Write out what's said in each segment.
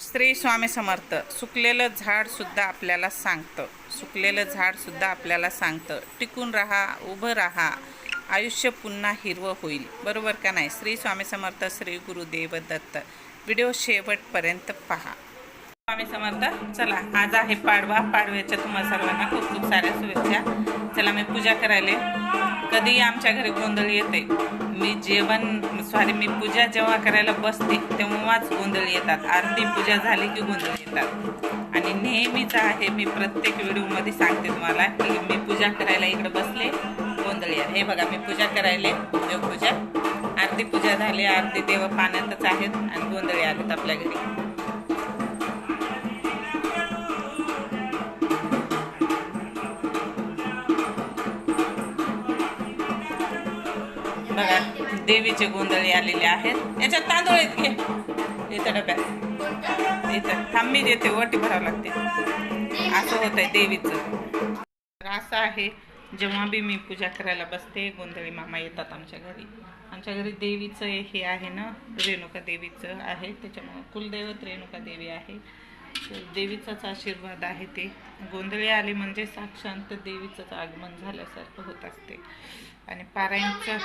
श्री स्वामी समर्थ सुकलेलं झाडसुद्धा आपल्याला सांगतं. सुकलेलं झाडसुद्धा आपल्याला सांगतं. टिकून राहा उभं राहा. आयुष्य पुन्हा हिरवं होईल. बरोबर का नाही? श्री स्वामी समर्थ श्री गुरुदेव दत्त. व्हिडिओ शेवटपर्यंत पहा. स्वामी समर्थ. चला आज आहे पाडवा. पाडव्याच्या तुम्हाला सर्वांना खूप खूप साऱ्या शुभेच्छा. चला मी पूजा करायला. कधी आमच्या घरी गोंधळ येते मी जेवण सॉरी मी पूजा जेव्हा करायला बसते तेव्हाच गोंधळ येतात. आरती पूजा झाली की गोंधळ येतात. आणि नेहमीच आहे मी प्रत्येक व्हिडिओमध्ये सांगते तुम्हाला की मी पूजा करायला इकडे बसले गोंधळ येत हे बघा मी पूजा करायले. देवपूजा. आरती पूजा झाली. आरती देव पाण्यातच आहेत आणि गोंधळी आलेत आपल्या घरी. बघा देवीचे गोंधळी आलेले आहेत. याच्यात तांदूळ आहेत घे इथं डब्यात. इथं. थांबी देते वटी भरावं लागते. असं होत आहे देवीचं. तर असं आहे जेव्हा बी मी पूजा करायला बसते गोंधळी मामा येतात आमच्या घरी. आमच्या घरी देवीचं हे आहे ना रेणुका देवीचं आहे. त्याच्यामुळं कुलदैवत रेणुका देवी आहे. देवीचाच आशीर्वाद आहे ते. गोंधळी आले म्हणजे साक्षांत देवीचंच आगमन झाल्यासारखं होत असते. आणि पारायणचं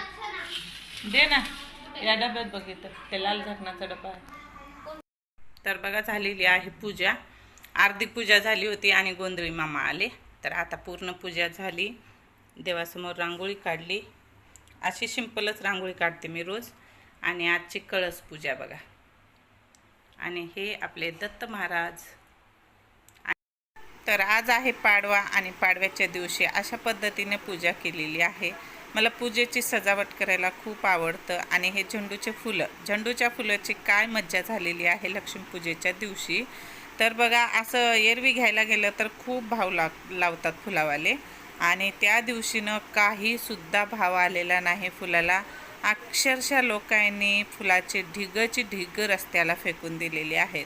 दे ना. या डब्यात बघितलं ते लाल झाकणाचा डबा आहे. तर बघा झालेली आहे पूजा. अर्धी पूजा झाली होती आणि गोंधळी मामा आले. तर आता पूर्ण पूजा झाली. देवासमोर रांगोळी काढली. अशी सिंपलच रांगोळी काढते मी रोज. आणि आजची कळस पूजा बघा. आणि हे आपले दत्त महाराज. तर आज आहे पाडवा आणि पाडव्याच्या दिवशी अशा पद्धतीने पूजा केलेली आहे. मला पूजेची सजावट करायला खूप आवडतं आणि हे झेंडूचे फुलं झेंडूच्या फुलाची काय मज्जा झालेली आहे लक्ष्मीपूजेच्या दिवशी? तर बघा असं एरवी घ्यायला गेलं तर खूप भाव लाग लावतात फुलावाले. आणि त्या दिवशीनं काहीसुद्धा भाव आलेला नाही फुलाला. अक्षरशः लोकांनी फुलाचे ढिगची ढिग रस्त्याला फेकून दिलेली आहेत.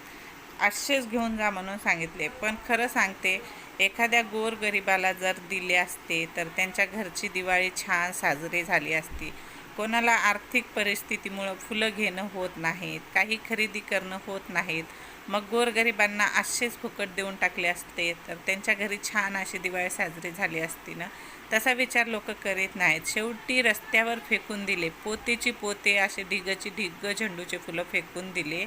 असेच घेऊन जा म्हणून सांगितले. पण खरं सांगते एखाद्या गोरगरिबाला जर दिले असते तर त्यांच्या घरची दिवाळी छान साजरी झाली असती. कोणाला आर्थिक परिस्थितीमुळं फुलं घेणं होत नाहीत काही खरेदी करणं होत नाहीत. मग गोरगरिबांना असेच फुकट देऊन टाकले असते तर त्यांच्या घरी छान अशी दिवाळी साजरी झाली असती ना? तसा विचार लोक करीत नाहीत. शेवटी रस्त्यावर फेकून दिले. पोतेची पोते असे ढिगची ढिग झेंडूचे फुलं फेकून दिले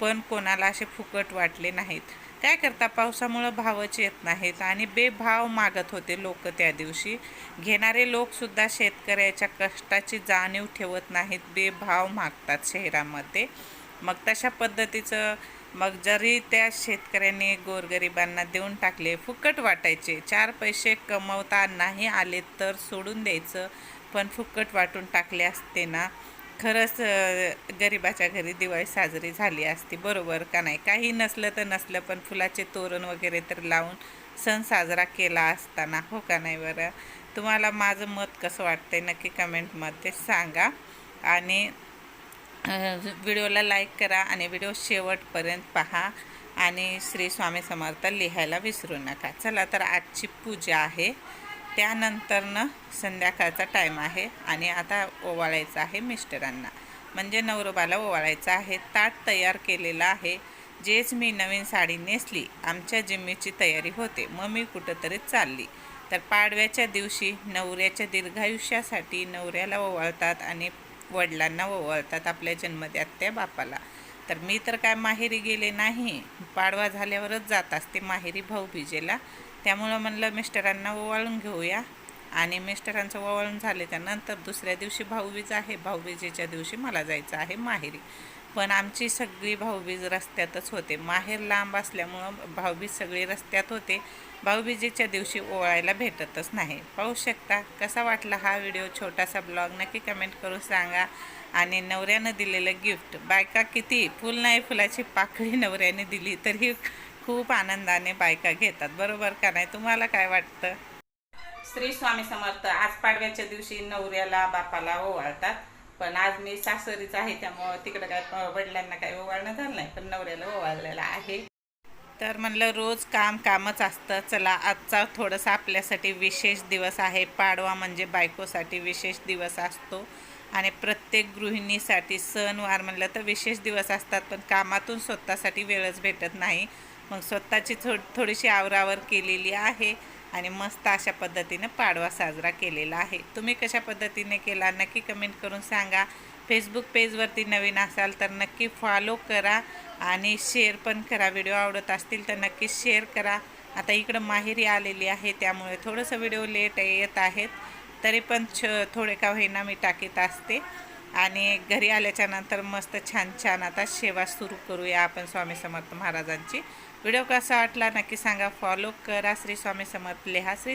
पण कोणाला असे फुकट वाटले नाहीत. काय करता पावसामुळं भावच येत नाहीत आणि बेभाव मागत होते लोक त्या दिवशी. घेणारे लोकसुद्धा शेतकऱ्याच्या कष्टाची जाणीव ठेवत नाहीत बेभाव मागतात शहरामध्ये. मग तशा पद्धतीचं मग जरी त्या शेतकऱ्याने गोरगरिबांना देऊन टाकले फुकट वाटायचे. चार पैसे कमवता नाही आले तर सोडून द्यायचं पण फुकट वाटून टाकले असते ना. खरंच गरिबाच्या घरी दिवाळी साजरी झाली असती. बरोबर का नाही? काही नसलं तर नसलं पण फुलाचे तोरण वगैरे तर लावून सण साजरा केला असताना. हो का नाही बरं? तुम्हाला माझं मत कसं वाटतंय नक्की कमेंटमध्ये सांगा. आणि व्हिडिओला लाईक करा आणि व्हिडिओ शेवटपर्यंत पहा आणि श्री स्वामी समर्थ लिहायला विसरू नका. चला तर आजची पूजा आहे. त्यानंतरनं संध्याकाळचा टाईम आहे आणि आता ओवाळायचं आहे मिस्टरांना. म्हणजे नवरोबाला ओवाळायचं आहे. ताट तयार केलेलं आहे. जेच मी नवीन साडी नेसली आमच्या जिम्मीची तयारी होते. मग मी कुठंतरी चालली. तर पाडव्याच्या दिवशी नवऱ्याच्या दीर्घायुष्यासाठी नवऱ्याला ओवाळतात आणि वडिलांना ओवाळतात आपल्या जन्मद्यात त्या बापाला. तर मी तर काय माहेरी गेले नाही पाडवा झाल्यावरच जात असते माहेरी भाऊबीजेला त्यामुळं म्हणलं मिस्टरांना ओवाळून घेऊया. आणि मिस्टरांचं ओवाळून झाले त्यानंतर दुसऱ्या दिवशी भाऊबीज आहे. भाऊबीजेच्या दिवशी मला जायचं आहे माहेरी. पण आमची सगळी भाऊबीज रस्त्यातच होते. माहेर लांब असल्यामुळं भाऊबीज सगळी रस्त्यात होते. भाऊबीजेच्या दिवशी ओवाळायला भेटतच नाही. पाहू शकता कसा वाटला हा व्हिडिओ. छोटासा ब्लॉग नक्की कमेंट करून सांगा. आणि नवऱ्यानं दिलेलं गिफ्ट. बायका किती? फुल नाही फुलाची पाकळी नवऱ्याने दिली तरी खूप आनंदाने बायका घेतात. बरोबर का नाही? तुम्हाला काय वाटतं? श्री स्वामी समर्थ आज पाडव्याच्या दिवशी नवऱ्याला बापाला ओवाळतात. पण आज मी सासरीच आहे त्यामुळं तिकडं काय वडिलांना काही ओवाळणं झालं नाही पण नवऱ्याला ओवाळलेलं आहे. तर म्हणलं रोज काम कामच असतं चला आजचा थोडंसं आपल्यासाठी विशेष दिवस आहे. पाडवा म्हणजे बायकोसाठी विशेष दिवस असतो. आणि प्रत्येक गृहिणीसाठी सणवार म्हणलं तर विशेष दिवस असतात पण कामातून स्वतःसाठी वेळच भेटत नाही. मग स्वतःची थो थोडीशी आवरावर केलेली आहे. आणि मस्त अशा पद्धतीनं पाडवा साजरा केलेला आहे. तुम्ही कशा पद्धतीने केला? नक्की कमेंट करून सांगा. फेसबुक पेजवरती नवीन असाल तर नक्की फॉलो करा आणि शेअर पण करा. व्हिडिओ आवडत असतील तर नक्की शेअर करा. आता इकडं माहेरी आलेली आहे त्यामुळे थोडंसं व्हिडिओ लेट येत आहेत. तरी पण छ थोडे का होईना मी टाकीत असते. आणि घरी आल्याच्यानंतर मस्त छान छान आता सेवा सुरू करूया आपण स्वामी समर्थ महाराजांची. व्हिडिओ कसा वाटला नक्की सांगा. फॉलो करा श्री स्वामी समर्थ. लिहा श्री